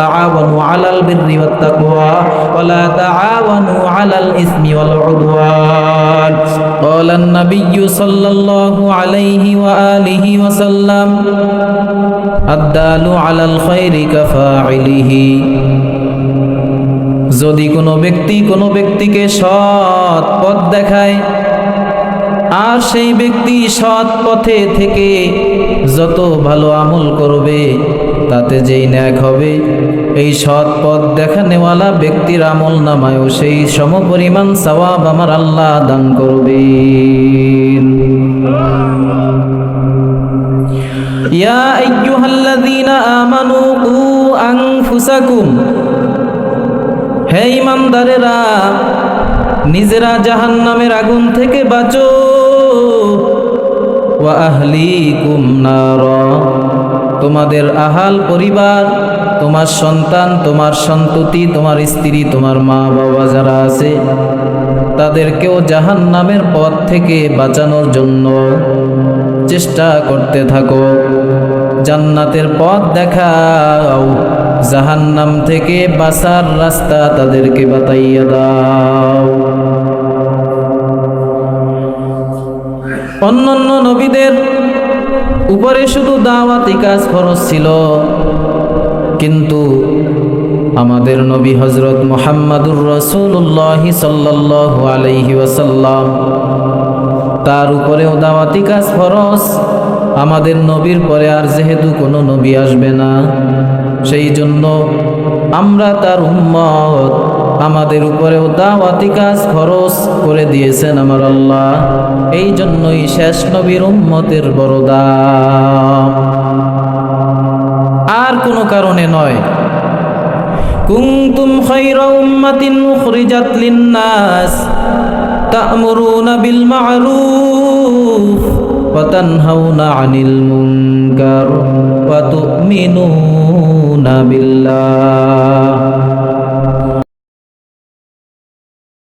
تعاونوا على البر والتقوى ولا تعاونوا على الإثم والعدوان قال النبي صلى الله عليه وآله وسلم الدال على الخير كفاعله যদি কোনো ব্যক্তি কোনো ব্যক্তিকে সৎ পথ দেখায় আর সেই ব্যক্তি সৎ পথে থেকে যত ভালো আমল করবে তাতে যেই ন্যাক হবে, এই সৎ পথ দেখানেওয়ালা ব্যক্তির আমল নামায়ও সেই সমপরিমাণ সওয়াব আমার আল্লাহ দান করবে ইয়া আইয়ুহাল্লাযীনা আমানু কু হে ইমানদারেরা, নিজেরা জাহান্নামের আগুন থেকে বাঁচো। ওয়া আহলিকুম তোমাদের আহাল পরিবার, তোমার সন্তান, তোমার সন্ততি, তোমার স্ত্রী, তোমার মা বাবা যারা আছে, তাদেরকেও জাহান্নামের পথ থেকে বাঁচানোর জন্য চেষ্টা করতে থাকো। জান্নাতের পথ দেখাও, জাহান্নাম থেকে বাঁচার রাস্তা তাদেরকে বাতাইয়া দাও। অন্যান্য নবীদের উপরে শুধু দাওয়াতি কাজ খরচ ছিল। কিন্তু আমাদের নবী হজরত মোহাম্মদুর রসুল্লাহ সাল্লাহ আলহি ওয়াসাল্লাম, তার উপরেও দাওয়াতি কাজ ফরজ আমাদের নবীর পরে আর যেহেতু কোনো নবী আসবে না, সেই জন্য আমরা তার উম্মত আমাদের উপরেও দাওয়াতি কাজ খরচ করে দিয়েছেন আমার আল্লাহ। এই জন্যই শেষ নবীর উম্মতের বড় দাম। আর কোনো কারণে নয়। কুনতুম খায়রা উম্মাতিন উখরিজাত লিন-নাস তা'মুরুনা বিল মা'রুফ ওয়া তানহাউনা 'আনিল মুনকার ওয়া তু'মিনুনা বিল্লাহ।